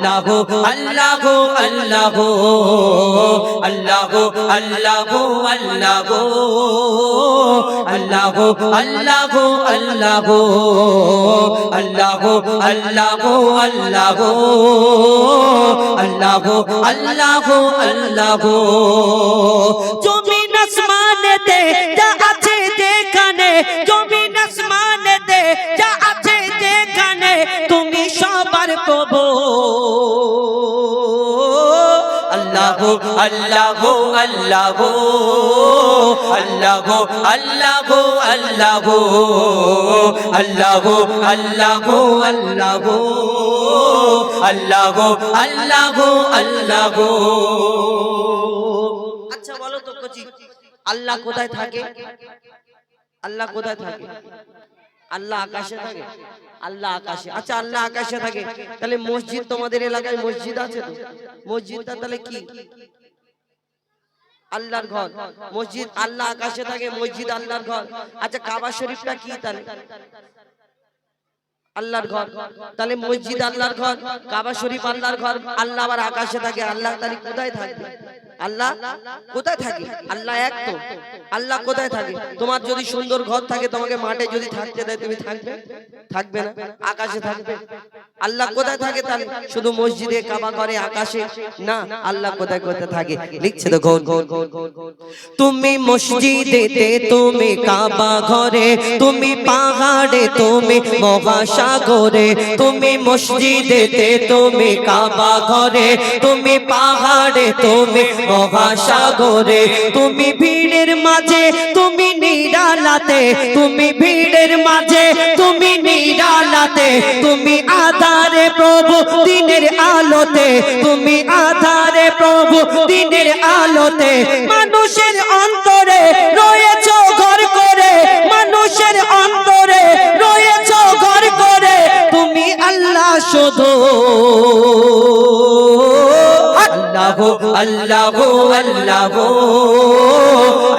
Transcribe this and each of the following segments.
আল্লাহ আল্লাহ আল্লাহ আল্লাহ আল্লাহ আল্লাহ আল্লাহ আল্লাহ আল্লাহ আল্লাহ আল্লাহ আল্লাহ আল্লাহ আল্লাহ আল্লাহ জমিন আসমানেতে আল্লাহ আল্লাহ আল্লাহ আল্লাহ আল্লাহ আল্লাহ আল্লাহ আল্লাহ আল্লাহ আল্লাহ আল্লাহ আল্লাহ আচ্ছা বলো তো কচি আল্লাহ কোথায় থাকে আল্লাহ কোথায় থাকে আল্লাহ আকাশে থাকে। আল্লাহ আকাশে। আচ্ছা আল্লাহ আকাশে থাকে। তাহলে মসজিদ তোমাদের এলাকায় মসজিদ আছে তো? মসজিদটা তাহলে কি? আল্লাহর ঘর। মসজিদ আল্লাহ আকাশে থাকে মসজিদ আল্লাহর ঘর। আচ্ছা কাবা শরীফটা কি তাহলে? আল্লাহর ঘর। তাহলে মসজিদ আল্লাহর ঘর কাবা শরীফ আল্লাহর ঘর। আল্লাহ আবার আকাশে থাকে। আল্লাহ তাহলে কোথায় থাকবে আল্লাহ কোথায় থাকে? আল্লাহ এক তো। আল্লাহ কোথায় থাকে? তোমার যদি সুন্দর ঘর থাকে তোমাকে মাঠে যদি থাকতে দেয় তুমি থাকবে? থাকবে না। আকাশে থাকবে। আল্লাহ কোথায় থাকে তাহলে? শুধু মসজিদে কাবা করে আকাশে? না আল্লাহ কোথায় কোথায় থাকে? লিখছে তো গোল গোল তুমি মসজিদেতে তুমি কাবা ঘরে তুমি পাহাড়ে তুমি মহাসাগরে তুমি মসজিদেতে, তুমি কাবা ঘরে, তুমি পাহাড়ে, তুমি মহাসাগরে, তুমি ভিড়ের মাঝে, তুমি নিরালাতে, তুমি ভিড়ের মাঝে, তুমি নিরালাতে, তুমি আধারে প্রভু দিনের আলোতে, তুমি আধারে প্রভু দিনের আলোতে, মানুষের অন্তরে শুধু। আল্লাহ আল্লাহ আল্লাহ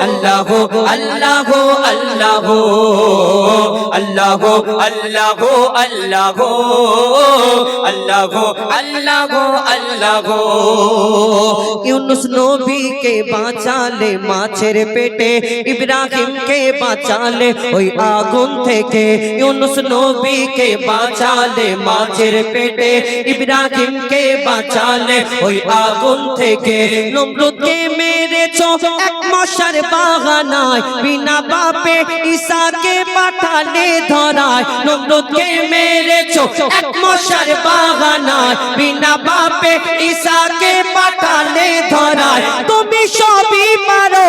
আল্লাহ আল্লাহ আল্লাহ আল্লাহ আল্লাহ আল্লাহ আল্লাহ আল্লাহ আল্লাহ। ইউনুস নবীকে বাঁচালে মাছের পেটে, ইব্রাহিমকে বাঁচালে ওই আগুন থেকে। ইউনুস নবীকে বাঁচালে মাছের পেটে, ইব্রাহিমকে বাঁচালে ওই আগুন থেকে। নমরুদকে মেরেছ। এক মশার বাগানায় বিনা বাপে ঈশাকে পাঠালে ধরায়। নমরুদকে মেরেছো। এক মশার বাগানায় বিনা বাপে ঈশাকে পাঠালে ধরায়। তুমি সবই পারো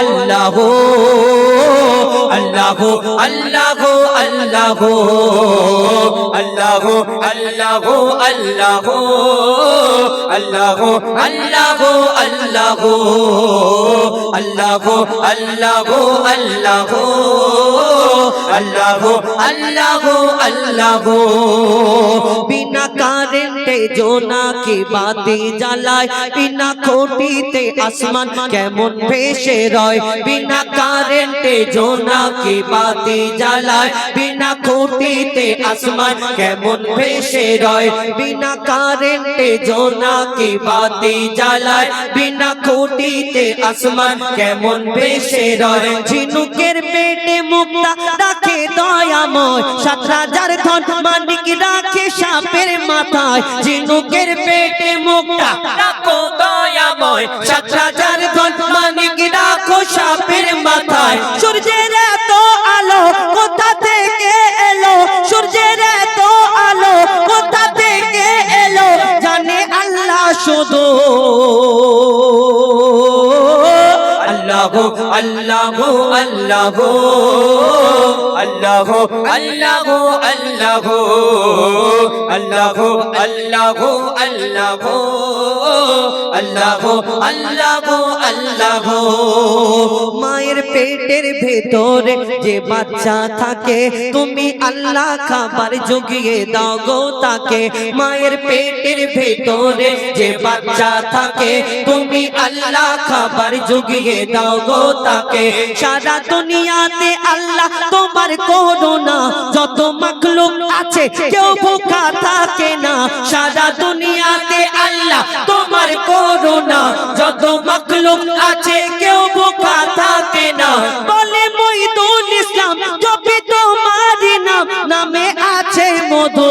আল্লাহ আল্লাহ আল্লাহ আল্লাহ আল্লাহ আল্লাহ আল্লাহ আল্লাহ আল্লাহ আল্লাহ আল্লাহ আল্লাহ আল্লাহ আল্লাহ আল্লাহ আল্লাহ বিনা কারেন্টে জোনাকি বাতি জ্বালায়, বিনা খুঁটিতে আসমান কেমন ভেসে রয়, বিনা কারেন্টে জোনাকি বাতি জ্বালায়, বিনা খুঁটিতে আসমান কেমন ভেসে রয়, বিনা কারেন্টে জোনাকি বাতি জ্বালায়, বিনা খুঁটিতে আসমান কেমন ভেসে রয়। ঝিনুকের পেটে মুক্তা রাখে দয়াময়, সাত রাজার ধন মানিক রাখে মাথায় ঝিনুকের পেটে মুক্তা রাখো দয়াময়। সাত রাজার ধন মানিক রাখো সাপের মাথায়। সূর্যের এত আলো কোথা থেকে এলো? সূর্যের এত আলো কোথা থেকে এলো? জানে আল্লাহ শুধু। আল্লাহ আল্লাহ আল্লাহ আল্লাহ আল্লাহ আল্লাহ আল্লাহ আল্লাহ আল্লাহ আল্লাহ আল্লাহ আল্লাহ আল্লাহ মায়ের পেটের ভেতরে যে বাচ্চা থাকে তুমি আল্লাহ খাবার জুগিয়ে দাও গো তাকে মায়ের পেটের ভেতরে যে বাচ্চা থাকে তুমি আল্লাহ খাবার জুগিয়ে দাও গো তাকে। সারা দুনিয়াতে আল্লাহ তোমার করোনা যত মাখলুক আছে, কেউ ভোকা থাকে না। সারা দুনিয়াতে আল্লাহ তোমার করোনা যত মাখলুক আছে, কেউ ভোকা থাকে না। বলে মইদুল ইসলাম জপি তোমার নাম। নামে আছে মধু।